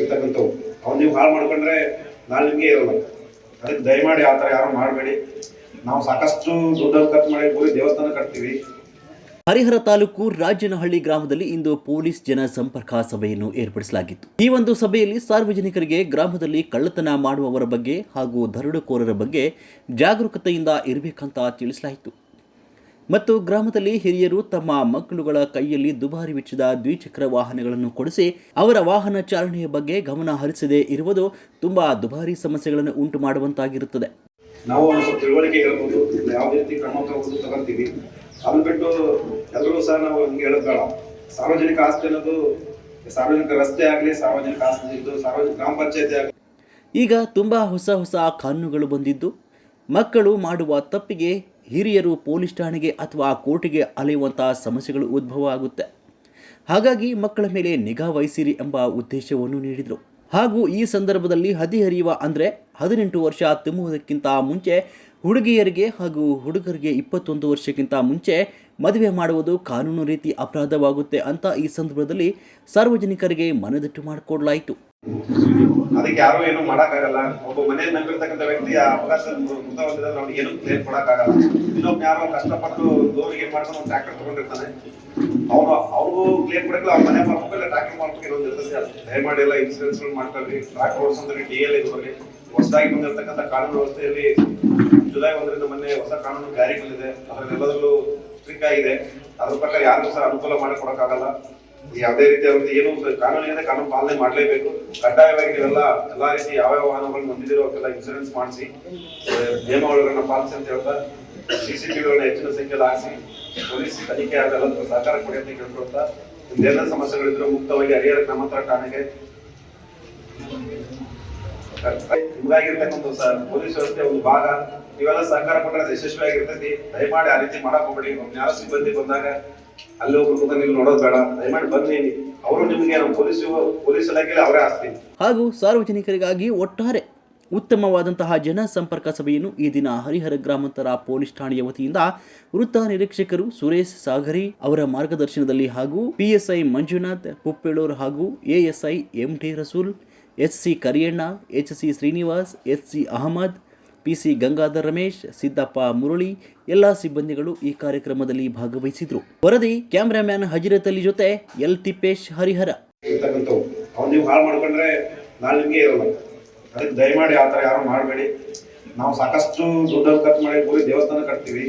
ಇರ್ತಕ್ಕಂಥವು. ಅವ್ನು ನೀವು ಹಾಳು ಮಾಡ್ಕೊಂಡ್ರೆ ನಾನು ನಿಮಗೆ ಇರಲ್ಲ ಅದಕ್ಕೆ ದಯಮಾಡಿ ಆ ಥರ ಯಾರು ಮಾಡಬೇಡಿ. ನಾವು ಸಾಕಷ್ಟು ದುಡ್ಡನ್ನು ಖರ್ಚು ಮಾಡಿ ಪೂರಿ ದೇವಸ್ಥಾನ ಕಟ್ತೀವಿ. ಹರಿಹರ ತಾಲೂಕು ರಾಜನಹಳ್ಳಿ ಗ್ರಾಮದಲ್ಲಿ ಇಂದು ಪೊಲೀಸ್ ಜನ ಸಂಪರ್ಕ ಸಭೆಯನ್ನು ಏರ್ಪಡಿಸಲಾಗಿತ್ತು. ಈ ಒಂದು ಸಭೆಯಲ್ಲಿ ಸಾರ್ವಜನಿಕರಿಗೆ ಗ್ರಾಮದಲ್ಲಿ ಕಳ್ಳತನ ಮಾಡುವವರ ಬಗ್ಗೆ ಹಾಗೂ ದರೋಡೆಕೋರರ ಬಗ್ಗೆ ಜಾಗರೂಕತೆಯಿಂದ ಇರಬೇಕಂತ ತಿಳಿಸಲಾಯಿತು. ಮತ್ತು ಗ್ರಾಮದಲ್ಲಿ ಹಿರಿಯರು ತಮ್ಮ ಮಕ್ಕಳುಗಳ ಕೈಯಲ್ಲಿ ದುಬಾರಿ ವೆಚ್ಚದ ದ್ವಿಚಕ್ರ ವಾಹನಗಳನ್ನು ಕೊಡಿಸಿ ಅವರ ವಾಹನ ಚಾಲನೆಯ ಬಗ್ಗೆ ಗಮನ ಹರಿಸದೇ ಇರುವುದು ತುಂಬಾ ದುಬಾರಿ ಸಮಸ್ಯೆಗಳನ್ನು ಉಂಟು ಮಾಡುವಂತಾಗಿರುತ್ತದೆ. ನಾವು ಸ್ವಲ್ಪ ತಿಳುವಳಿಕೆ ಹೇಳ್ಬೋದು ಯಾವುದೇ ರೀತಿ ಕ್ರಮ ತಗೋದು ತಗೊಂತೀವಿ ಅದನ್ನ ಬಿಟ್ಟು ಎಲ್ಲರೂ ಸಹ ನಾವು ಹಿಂಗೆ ಹೇಳೋದ್ ಬೇಡ ಸಾರ್ವಜನಿಕ ಆಸ್ತಿ ಅನ್ನೋದು ಸಾರ್ವಜನಿಕ ರಸ್ತೆ ಆಗಲಿ ಸಾರ್ವಜನಿಕ ಆಸ್ತಿ ಸಾರ್ವಜನಿಕ ಗ್ರಾಮ ಪಂಚಾಯತಿ ಆಗಲಿ. ಈಗ ತುಂಬಾ ಹೊಸ ಹೊಸ ಕಾನೂನುಗಳು ಬಂದಿದ್ದು ಮಕ್ಕಳು ಮಾಡುವ ತಪ್ಪಿಗೆ ಹಿರಿಯರು ಪೊಲೀಸ್ ಠಾಣೆಗೆ ಅಥವಾ ಕೋರ್ಟಿಗೆ ಅಲೆಯುವಂತಹ ಸಮಸ್ಯೆಗಳು ಉದ್ಭವ ಆಗುತ್ತೆ. ಹಾಗಾಗಿ ಮಕ್ಕಳ ಮೇಲೆ ನಿಗಾ ವಹಿಸಿರಿ ಎಂಬ ಉದ್ದೇಶವನ್ನು ನೀಡಿದರು. ಹಾಗೂ ಈ ಸಂದರ್ಭದಲ್ಲಿ ಹದಿಹರಿಯುವ ಅಂದರೆ ಹದಿನೆಂಟು ವರ್ಷ ತುಂಬುವುದಕ್ಕಿಂತ ಮುಂಚೆ ಹುಡುಗಿಯರಿಗೆ ಹಾಗೂ ಹುಡುಗರಿಗೆ ಇಪ್ಪತ್ತೊಂದು ವರ್ಷಕ್ಕಿಂತ ಮುಂಚೆ ಮದುವೆ ಮಾಡುವುದು ಕಾನೂನು ರೀತಿ ಅಪರಾಧವಾಗುತ್ತೆ ಅಂತ ಈ ಸಂದರ್ಭದಲ್ಲಿ ಸಾರ್ವಜನಿಕರಿಗೆ ಮನದಟ್ಟು ಮಾಡಿಕೊಡಲಾಯಿತು. ಅದಕ್ಕೆ ಯಾರು ಏನು ಮಾಡಕ್ಕಾಗಲ್ಲ. ಒಬ್ಬ ಮನೆಯಲ್ಲಿ ನಂಬಿರ್ತಕ್ಕಂಥ ವ್ಯಕ್ತಿ ಆ ಅವಕಾಶ ಮುಂದೆ ಹೊಂದಿದ್ರೆ ಅವ್ನಿಗೆ ಏನು ಕ್ಲೇಮ್ ಕೊಡಕ್ಕಾಗಲ್ಲ. ಇನ್ನೊಬ್ಬ ಯಾರೋ ಕಷ್ಟಪಟ್ಟು ದೋರಿಗೆ ಮಾಡ್ಕೊಂಡು ಒಂದು ಟ್ರ್ಯಾಕ್ಟರ್ ತಗೊಂಡಿರ್ತಾನೆ. ಅವನು, ಅವ್ರಿಗೂ ಕ್ಲೇಮ್ ಕೊಡಕ್ಕೆ ಅವ್ರ ಮನೆ ಮಾಡ್ಬೇಕು ಇಲ್ಲ ಟ್ರ್ಯಾಕ್ಟರ್ ಮಾಡ್ಬೇಕು ಇನ್ನೊಂದು ಇರ್ತದೆ. ದಯಮಾಡಿ ಎಲ್ಲ ಇನ್ಸೂರೆನ್ಸ್ ಮಾಡ್ಕೊಳ್ರಿ ಟ್ರ್ಯಾಕ್ಟರ್ ಓಡಿಸೋದ್ರೆ ಡಿ ಎಲ್ ಇದ್ರಲ್ಲಿ ಹೊಸದಾಗಿ ಬಂದಿರತಕ್ಕಂಥ ಕಾನೂನು ವ್ಯವಸ್ಥೆಯಲ್ಲಿ ಜುಲೈ ಒಂದರಿಂದ ಮೊನ್ನೆ ಹೊಸ ಕಾನೂನು ಜಾರಿ ಬಂದಿದೆ ಅದರಲ್ಲೆಲ್ಲದರಲ್ಲೂ ಸ್ಟ್ರಿಕ್ ಆಗಿದೆ. ಅದ್ರ ಪ್ರಕಾರ ಯಾರಿಗೂ ಸಹ ಅನುಕೂಲ ಮಾಡಿಕೊಡಕ್ಕಾಗಲ್ಲ. ಯಾವುದೇ ರೀತಿಯಾದಂತ ಏನು ಕಾನೂನು ಏನಿದೆ ಕಾನೂನು ಪಾಲನೆ ಮಾಡಲೇಬೇಕು. ಕಡ್ಡಾಯವಾಗಿ ನೀವೆಲ್ಲ ಎಲ್ಲಾ ರೀತಿ ಯಾವ ಯಾವ ವಾಹನಗಳನ್ನು ಹೊಂದಿದಿರೋ ಅವಕ್ಕೆಲ್ಲ ಇನ್ಸೂರೆನ್ಸ್ ಮಾಡಿಸಿ ನಿಯಮಾವಳಿಗಳನ್ನ ಪಾಲಿಸಿ ಅಂತ ಹೇಳ್ತಾ ಸಿ ಸಿ ಟಿವಿಗಳನ್ನ ಹೆಚ್ಚಿನ ಸಂಖ್ಯೆಯಲ್ಲಿ ಹಾಕಿಸಿ, ಪೊಲೀಸ್ ತನಿಖೆ ಆಗಲ್ಲ ಸಹಕಾರ ಕೊಡಿ ಅಂತ ಕೇಳ್ಕೊಳ್ತಾ ನಿಮ್ದೆಲ್ಲ ಸಮಸ್ಯೆಗಳಿದ್ರು ಮುಕ್ತವಾಗಿ ಹರಿಹರಕ್ಕೆ ನಮ್ಮ ಹತ್ರ ಠಾಣೆಗೆ. ಇದಾಗಿರ್ತಕ್ಕಂಥ ಪೊಲೀಸ್ ವ್ಯವಸ್ಥೆ ಒಂದು ಭಾಗ. ನೀವೆಲ್ಲ ಸಹಕಾರ ಕೊಟ್ಟರೆ ಯಶಸ್ವಿ ಆಗಿರ್ತೈತಿ ದಯಮಾಡಿ ಆ ರೀತಿ ಮಾಡಕ್ ಹೋಗ್ಬೇಡಿ. ಯಾರೋ ಸಿಬ್ಬಂದಿ ಬಂದಾಗ ಅಲ್ಲಿ ಕೂತ ನೀವು ನೋಡೋದು ಬೇಡ. ದಯಮಾಡಿ ಬನ್ನಿ ಅವರು ನಿಮಗೆ ಪೊಲೀಸ್ ಪೊಲೀಸ್ ಇಲಾಖೆಯಲ್ಲಿ ಅವರೇ ಆಸ್ತಿ. ಹಾಗೂ ಸಾರ್ವಜನಿಕರಿಗಾಗಿ ಒಟ್ಟಾರೆ ಉತ್ತಮವಾದಂತಹ ಜನ ಸಂಪರ್ಕ ಸಭೆಯನ್ನು ಈ ದಿನ ಹರಿಹರ ಗ್ರಾಮಾಂತರ ಪೊಲೀಸ್ ಠಾಣೆಯ ವತಿಯಿಂದ ವೃತ್ತ ನಿರೀಕ್ಷಕರು ಸುರೇಶ್ ಸಾಗರಿ ಅವರ ಮಾರ್ಗದರ್ಶನದಲ್ಲಿ ಹಾಗೂ ಪಿಎಸ್ಐ ಮಂಜುನಾಥ್ ಪುಪ್ಪೇಳೂರ್ ಹಾಗೂ ASI MT Rasool H C Kariyanna H C Srinivas H C Ahmed PC Gangadhar Ramesh, Siddappa Murali ಎಲ್ಲ ಸಿಬ್ಬಂದಿಗಳು ಈ ಕಾರ್ಯಕ್ರಮದಲ್ಲಿ ಭಾಗವಹಿಸಿದ್ರು. ವರದಿ ಕ್ಯಾಮ್ರಾಮ್ಯಾನ್ ಹಜಿರತ್ ಅಲಿ ಜೊತೆ ಎಲ್ ತಿಪ್ಪೇಶ್ ಹರಿಹರ. ಅದಕ್ಕೆ ದಯಮಾಡಿ ಆ ಥರ ಯಾರು ಮಾಡಬೇಡಿ. ನಾವು ಸಾಕಷ್ಟು ದುಡ್ಡನ್ನು ಖರ್ಚು ಮಾಡಿ ಪೂರಿ ದೇವಸ್ಥಾನ ಕಟ್ತೀವಿ.